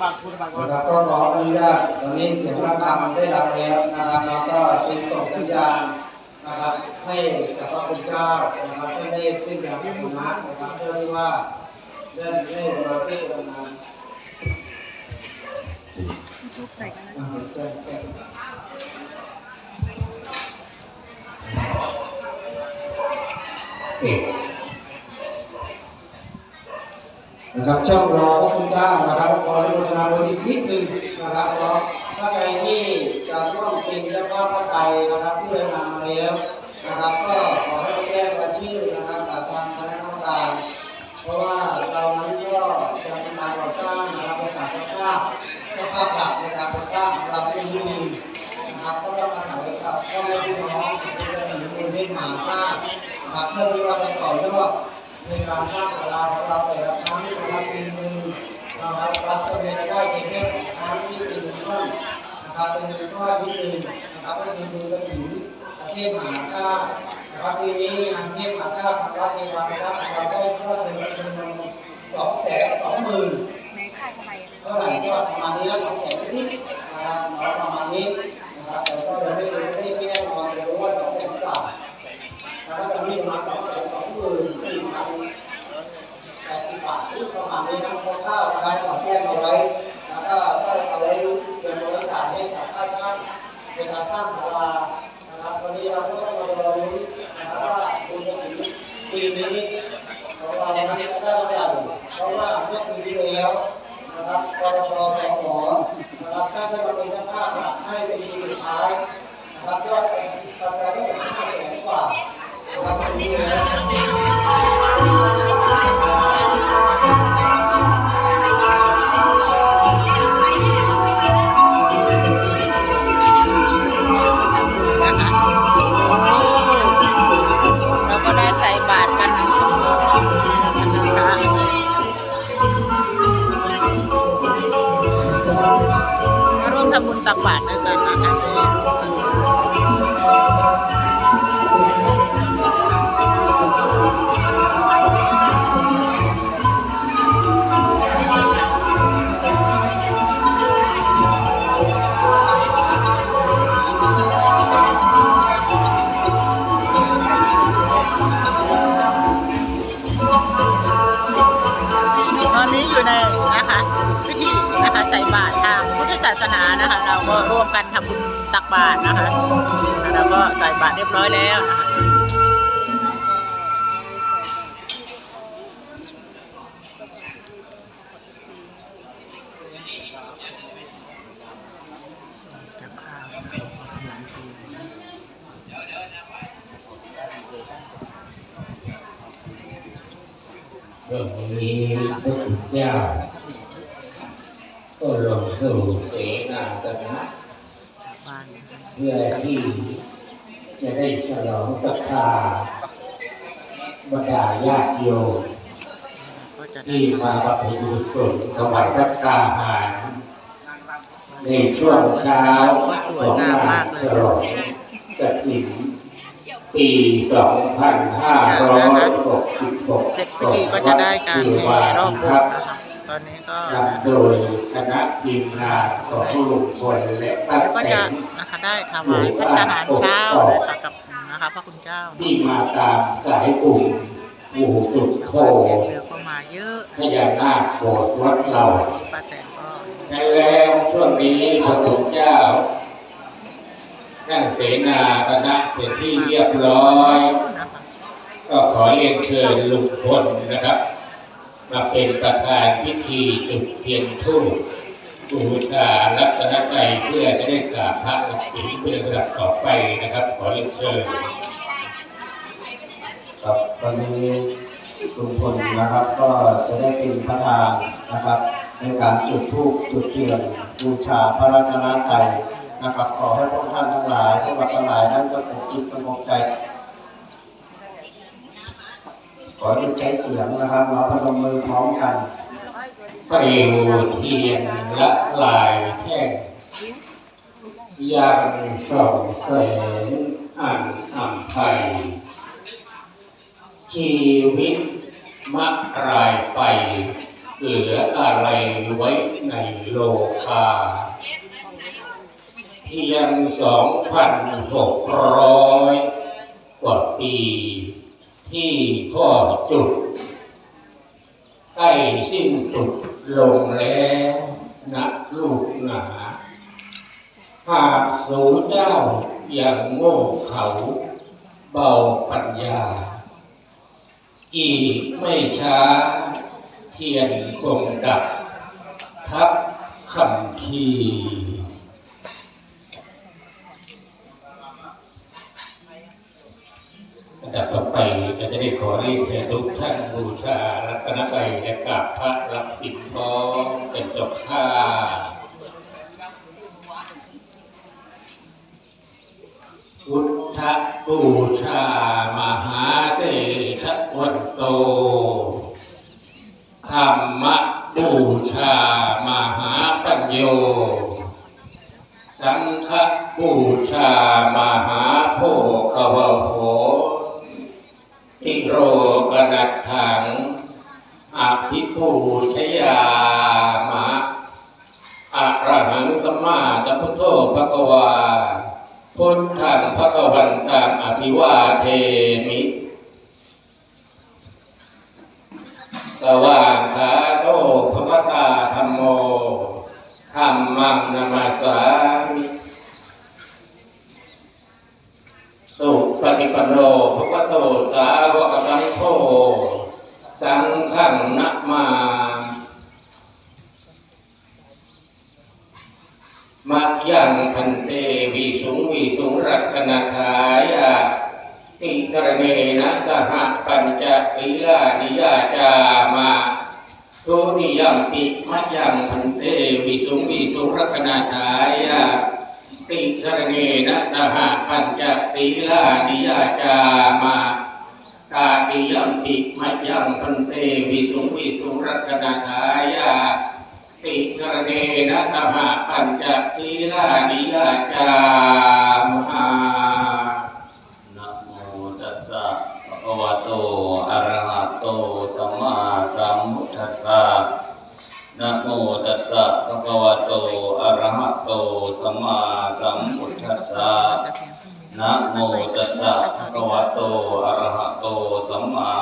บางคุณบางคนะครับก็ขออนุญาตตอนนี้เสียงระฆังได้ดังแล้วนะครับแล้วก็เป็นส่งสัญญาณนะครับให้กับพระคุณเจ้านะครับให้ได้ขึ้นอย่างที่สมาร์ทนะครับเพื่อที่ว่าเรื่องเรื่องเราที่จะนำใส่กันนะอา นะครับช่องรอพระคุณเจ้านะครับขออนุโมทนาบุญอีกนิดนึงนะครับเพราะถ้าใครที่จะร่วมกินแล้วก็ถ้าใครนะครับที่เดินทางมาแล้วนะครับก็ขอให้แจ้งรายชื่อนะครับกับทางคณะกรรมการ เพราะว่าเรานั้นก็จะทำงานก่อสร้างนะครับบริษัทก่อสร้างก็ค่าปรับในการก่อสร้างเราไม่มีนะครับก็ต้องมาถามกับพ่อแม่พี่น้องที่ได้ถึงมูลนิธิหมาสร้างนะครับเพื่อที่ว่าจะต่อยอด ในการสร้างเวลาของเราแต่ละครั้งนะครับปีหนึ่งนะครับราจะมีรายได้เพียงแค่สองครั้งที่เท่านั้นนะครับเป็นเงินก้อที่หนึ่งนะครับไม่มีมือไปถึงประเทศมหาชาตินะครับปีนี้ทางเทพมหาชาติทางวัดเทวานะครับเราได้เพิ่มเป็นจำนวนสองแสนสองหมื่นเท่าไหร่ก็ประมาณนี้แล้วสองแสนนิดๆนะครับประมาณนี้ การให้กับค่าช่างเป็นการสร้างศาลานะครับวันนี้เราก็ต้องมารอรู้นะครับว่าดูจะถึงปีนี้ของเราไม่ได้ได้หรือเปล่าเพราะว่าเมื่อปีที่แล้วนะครับกรปสหนะครับท่านได้มาเป็น สนานะคะ เราก็ร่วมกันทำบุญตักบาตรนะคะแล้วก็ใส่บาตรเรียบร้อยแล้วนะคะกับข้าวหลังตีเรื่องนี้พระคุณเจ้าก็ลง สู่เสนาสนะบ้าเพื่อที่จะได้ฉลองศรัทธาบรรดาญาติโยมที่มาประพฤติกุศลถวายพระกาหารในช่วงเช้าของงานฉลองกฐินปี2566เสร็จพิธีก็จะได้การแห่รอบโบสถ์นะคะ ตอนนี้ก็นำโดยคณะทีมงานของผู้ลุงพลและป้าแล้วก็แตจะนนะคะได้ถวายพระทหารเช้าเลยค่ะกับนะคะพระคุณเจ้าที่มาตามสายบุญปู่สุดโทแขกเรือก็มาเยอะพญานาคโบสถ์วัดเราป้าแตนก็และแล้วช่วงนี้พระคุณเจ้านั่งเสนาคณะเป็นที่เรียบร้อยนะคะก็ขอเรียนเชิญลุงพลนะครับ มาเป็นประธานพิธีจุดเทียนธูปบูชารัตนใจเพื่อจะได้กราบพระอินทร์เป็นระดับต่อไปนะครับ ขอเรียนเชิญครับตอนนี้ลุงพลนะครับก็จะได้เป็นประธานนะครับ ในการจุดธูปจุดเทียนบูชาพระรัตนตรัยนะครับ ขอให้พวกท่านทั้งหลายทุกทั้งหลายนั้นสงบจิตสงบใจ ขอหยุดใช้เสียงนะครับเราพนมมือพร้อมกันเปลวเทียนละลายแท่งยังส่องแสงอันอัมภัยชีวิตมักรายไปเหลืออะไรไว้ในโลกาเพียงสองพันหกร้อยกว่าปี ที่พ่อจุดใกล้สิ้นสุดลงแล้วนะลูกหนาหากสูเจ้าอย่างโง่เขาเบาปัญญา อีกไม่ช้า เทียนคงดับ ทับคำที อันดับต่อไปก็จะได้ขอเรียนเชิญทุกท่านบูชารัตนตรและกราบพระรับสินพร้อมเป็นจบค่าพุทธบูชามหาเตชะวันโตธรรมบูชามหาปัญโยสังฆบูชามหาโภควโหติโรกนัตถัง อภิปูชยามะอะระหังสัมมาสัมพุทโธภะคะวา พุทธังภะคะวันตังอภิวาเทมิ สว่างขาโตภะวตาธรรมโมธรรมังนามาสามิสุปฏิปันโนภะวะโตสาวก นะมา มัจยังพันเตวิสุงวิสุงรัตนาทายาติกรเนนะสหปัญจศีลานิยาจามาทุนิยัมปิมัจยังพันเตวิสุงวิสุงรัตนาทายาติกรเนนะสหปัญจศีลานิยาจามา ตาติยัมปิมัจยังพันเตวิสุวิสุรัตนาทายาติกรเนนะสหปัญจศีลานิยาจามานะโมตัสสะภะคะวะโตอะระหะโตสัมมาสัมพุทธัสสะนะโมตัสสะภะคะวะโตอะระหะโตสัมมาสัมพุทธัสสะนะโมตัสสะภะคะวะโตอะระ 哦，咱们。